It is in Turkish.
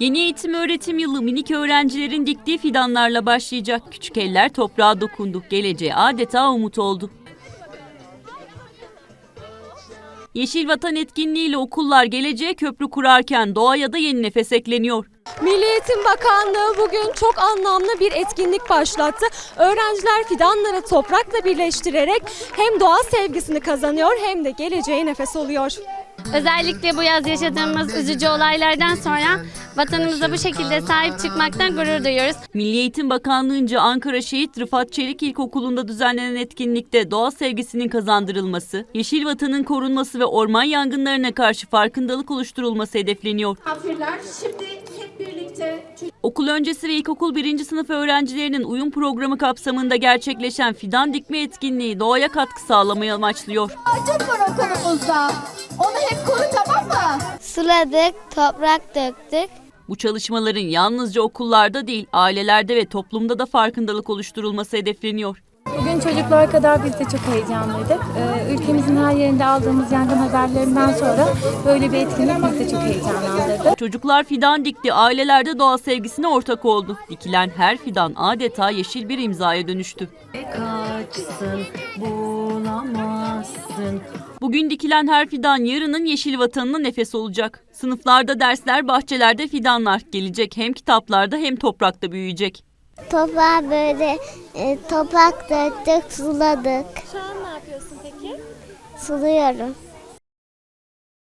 Yeni eğitim öğretim yılı minik öğrencilerin diktiği fidanlarla başlayacak. Küçük eller toprağa dokundu. Geleceğe adeta umut oldu. Yeşil Vatan etkinliğiyle okullar geleceğe köprü kurarken doğaya da yeni nefes ekleniyor. Milli Eğitim Bakanlığı bugün çok anlamlı bir etkinlik başlattı. Öğrenciler fidanları toprakla birleştirerek hem doğa sevgisini kazanıyor hem de geleceğe nefes oluyor. Özellikle bu yaz yaşadığımız üzücü olaylardan sonra vatanımıza bu şekilde sahip çıkmaktan gurur duyuyoruz. Milli Eğitim Bakanlığı'nca Ankara Şehit Rıfat Çelik İlkokulu'nda düzenlenen etkinlikte doğa sevgisinin kazandırılması, yeşil vatanın korunması ve orman yangınlarına karşı farkındalık oluşturulması hedefleniyor. Misafirler şimdi hep birlikte Okul öncesi ve ilkokul birinci sınıf öğrencilerinin uyum programı kapsamında gerçekleşen fidan dikme etkinliği doğaya katkı sağlamayı amaçlıyor. Ağacım var okulumuzda. Onu hep koru tamam mı? Suladık, toprak döktük. Bu çalışmaların yalnızca okullarda değil, ailelerde ve toplumda da farkındalık oluşturulması hedefleniyor. Bugün çocuklar kadar biz de çok heyecanlıydık. Ee, ülkemizin her yerinde aldığımız yangın haberlerinden sonra böyle bir etkinlik bizi de çok heyecanlandırdı. Çocuklar fidan dikti, ailelerde doğa sevgisine ortak oldu. Dikilen her fidan adeta yeşil bir imzaya dönüştü. Kaçsın, bulamazsın. Bugün dikilen her fidan yarının yeşil vatanına nefes olacak. Sınıflarda dersler, bahçelerde fidanlar. Gelecek hem kitaplarda hem toprakta büyüyecek. Toprağa böyle e, toprak döktük, suladık. Şu an ne yapıyorsun peki? Suluyorum.